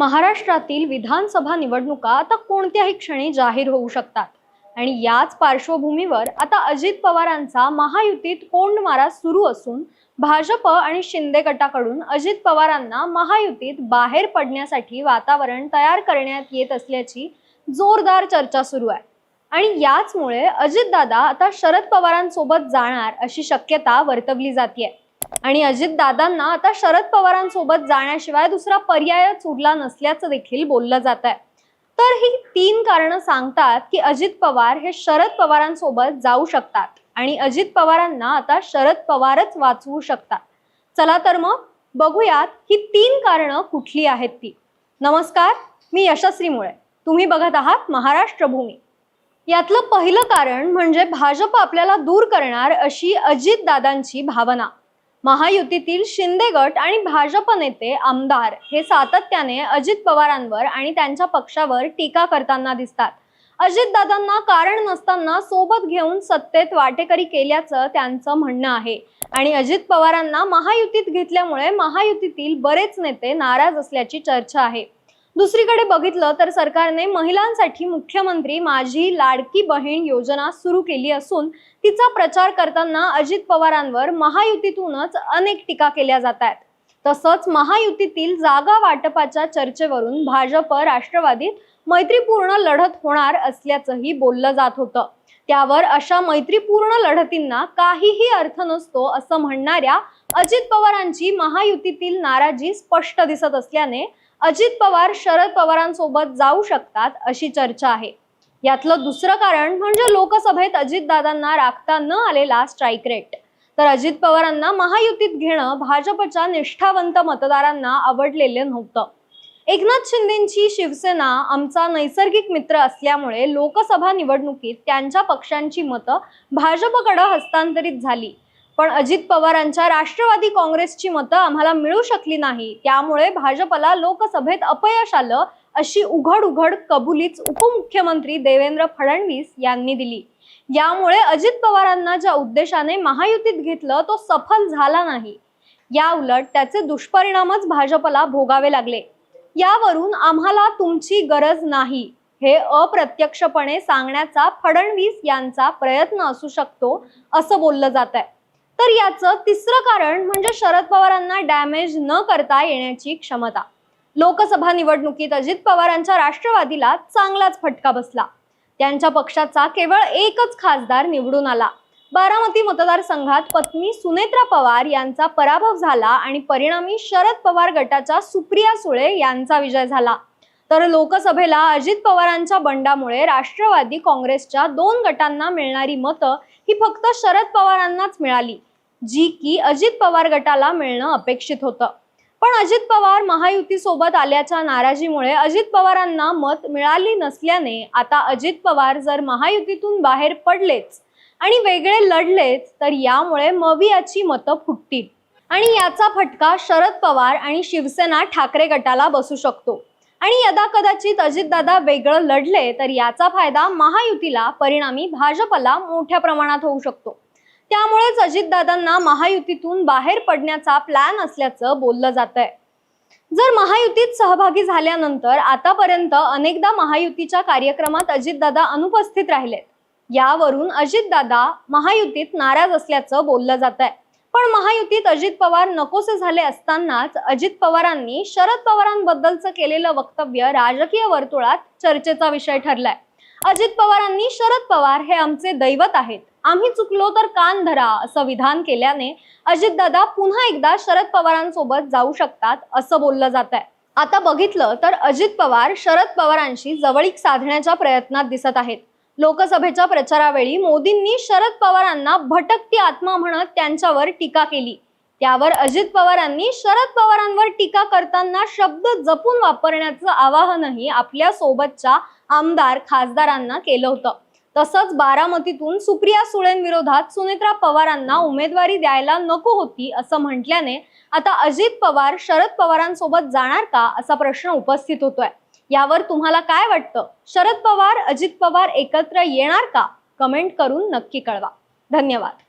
महाराष्ट्रातील विधानसभा निवडणुका आता कोणत्याही क्षणी जाहीर होऊ शकतात. आणि याच पार्श्वभूमीवर आता अजित पवारांचा महायुतीत कोंडमारा सुरू असून भाजप आणि शिंदे गटाकडून अजित पवारांना महायुतीत बाहेर पडण्यासाठी वातावरण तयार करण्यात येत असल्याची जोरदार चर्चा सुरू आहे. आणि याचमुळे अजितदादा आता शरद पवारांसोबत जाणार अशी शक्यता वर्तवली जाते आणि अजितदादांना आता शरद पवारांसोबत जाण्याशिवाय दुसरा पर्यायच उरला नसल्याचं देखील बोललं जात आहे. तर ही तीन कारणं सांगतात की अजित पवार हे शरद पवारांसोबत जाऊ शकतात आणि अजित पवारांना आता शरद पवारच वाचवू शकतात. चला तर मग बघूयात ही तीन कारणं कुठली आहेत ती. नमस्कार मी यशस्वी मुळे. तुम्ही बघत आहात महाराष्ट्र भूमी. यातलं पहिलं कारण म्हणजे भाजप आपल्याला दूर करणार अशी अजितदादांची भावना. महायुतीतील शिंदे गट आणि भाजप नेते आमदार हे सातत्याने अजित पवारांवर आणि त्यांच्या पक्षावर टीका करताना दिसतात. अजितदादांना कारण नसताना सोबत घेऊन सत्तेत वाटेकरी केल्याचं त्यांचं म्हणणं आहे. आणि अजित पवारांना महायुतीत घेतल्यामुळे महायुतीतील बरेच नेते नाराज असल्याची चर्चा आहे. दुसरीकडे बघितलं तर सरकारने महिलांसाठी मुख्यमंत्री माझी लाडकी बहीण योजना सुरू केली असून तिचा प्रचार करताना अजित पवारांवर महायुतीतूनच अनेक टीका केल्या जात आहेत. तसंच महायुतीतील जागा वाटपाच्या चर्चेवरून भाजप राष्ट्रवादीत मैत्रीपूर्ण लढत होणार असल्याचंही बोललं जात होतं. त्यावर अशा मैत्रीपूर्ण लढतींना काहीही अर्थ नसतो असं म्हणणाऱ्या अजित पवारांची महायुतीतील नाराजी स्पष्ट दिसत असल्याने अजित पवार शरद पवारांसोबत जाऊ शकतात अशी चर्चा आहे. यातलं दुसरं कारण म्हणजे लोकसभेत अजितदादांना राखता न आलेला स्ट्राईक रेट तर अजित पवारांना महायुतीत घेणं भाजपच्या निष्ठावंत मतदारांना आवडलेलं नव्हतं. एकनाथ शिंदेची शिवसेना आमचा नैसर्गिक मित्र असल्यामुळे लोकसभा निवडणुकीत त्यांच्या पक्षांची मतं भाजपकडे हस्तांतरित झाली. पण अजित पवारांच्या राष्ट्रवादी काँग्रेसची मतं आम्हाला मिळू शकली नाही. त्यामुळे भाजपला लोकसभेत अपयश आलं अशी उघड उघड कबुलीच उपमुख्यमंत्री देवेंद्र फडणवीस यांनी दिली. यामुळे अजित पवारांना ज्या उद्देशाने महायुतीत घेतलं तो सफल झाला नाही. या उलट त्याचे दुष्परिणामच भाजपला भोगावे लागले. यावरून आम्हाला तुमची गरज नाही हे अप्रत्यक्षपणे सांगण्याचा फडणवीस यांचा प्रयत्न असू शकतो असं बोललं जात आहे तर याचं तिसरं कारण म्हणजे शरद पवारांना डॅमेज न करता येण्याची क्षमता. लोकसभा निवडणुकीत अजित पवारांच्या राष्ट्रवादीला चांगलाच फटका बसला. त्यांच्या पक्षाचा केवळ एकच खासदार निवडून आला. बारामती मतदारसंघात पत्नी सुनेत्रा पवार यांचा पराभव झाला आणि परिणामी शरद पवार गटाच्या सुप्रिया सुळे यांचा विजय झाला. तर लोकसभेला अजित पवारांच्या बंडामुळे राष्ट्रवादी काँग्रेसच्या दोन गटांना मिळणारी मतं ही फक्त शरद पवारांनाच मिळाली. जी की अजित पवार गटाला मिळणं अपेक्षित होतं. पण अजित पवार महायुती सोबत आल्याच्या नाराजीमुळे अजित पवारांना मत मिळाली नसल्याने आता अजित पवार जर महायुतीतून बाहेर पडलेच आणि वेगळे लढलेच तर यामुळे मवियाची मतं फुटतील. आणि याचा फटका शरद पवार आणि शिवसेना ठाकरे गटाला बसू शकतो. आणि यदा कदाचित अजितदादा वेगळं लढले तर याचा फायदा महायुतीला परिणामी भाजपला मोठ्या प्रमाणात होऊ शकतो. त्यामुळेच अजितदादांना महायुतीतून बाहेर पडण्याचा प्लॅन असल्याचं बोललं जात आहे जर महायुतीत सहभागी झाल्यानंतर आतापर्यंत अनेकदा महायुतीच्या कार्यक्रमात अजितदादा अनुपस्थित राहिलेत. यावरून अजितदादा महायुतीत नाराज असल्याचं बोललं जात आहे पण महायुतीत अजित पवार नकोसे झाले असतानाच अजित पवारांनी शरद पवारांबद्दलचं केलेलं वक्तव्य राजकीय वर्तुळात चर्चेचा विषय ठरलाय. अजित पवारांनी शरद पवार हे आमचे दैवत आहेत. आम्ही चुकलो तर कान धरा असं विधान केल्याने अजितदादा पुन्हा एकदा शरद पवारांसोबत जाऊ शकतात असं बोललं जात आहे आता बघितलं तर अजित पवार शरद पवारांशी जवळीक साधण्याच्या प्रयत्नात दिसत आहेत. लोकसभेच्या प्रचारावेळी मोदींनी शरद पवारांना भटकती आत्मा म्हणत त्यांच्यावर टीका केली. त्यावर अजित पवारांनी शरद पवारांवर टीका करताना शब्द जपून वापरण्याचं आवाहनही आपल्या सोबतच्या आमदार खासदारांना केलं होतं. तसंच बारामतीतून सुप्रिया सुळेंविरोधात सुनेत्रा पवारांना उमेदवारी द्यायला नको होती असं म्हटल्याने आता अजित पवार शरद पवारांसोबत जाणार का असा प्रश्न उपस्थित होतोय. यावर तुम्हाला काय वाटतं? शरद पवार अजित पवार एकत्र येणार का? कमेंट करून नक्की कळवा. धन्यवाद.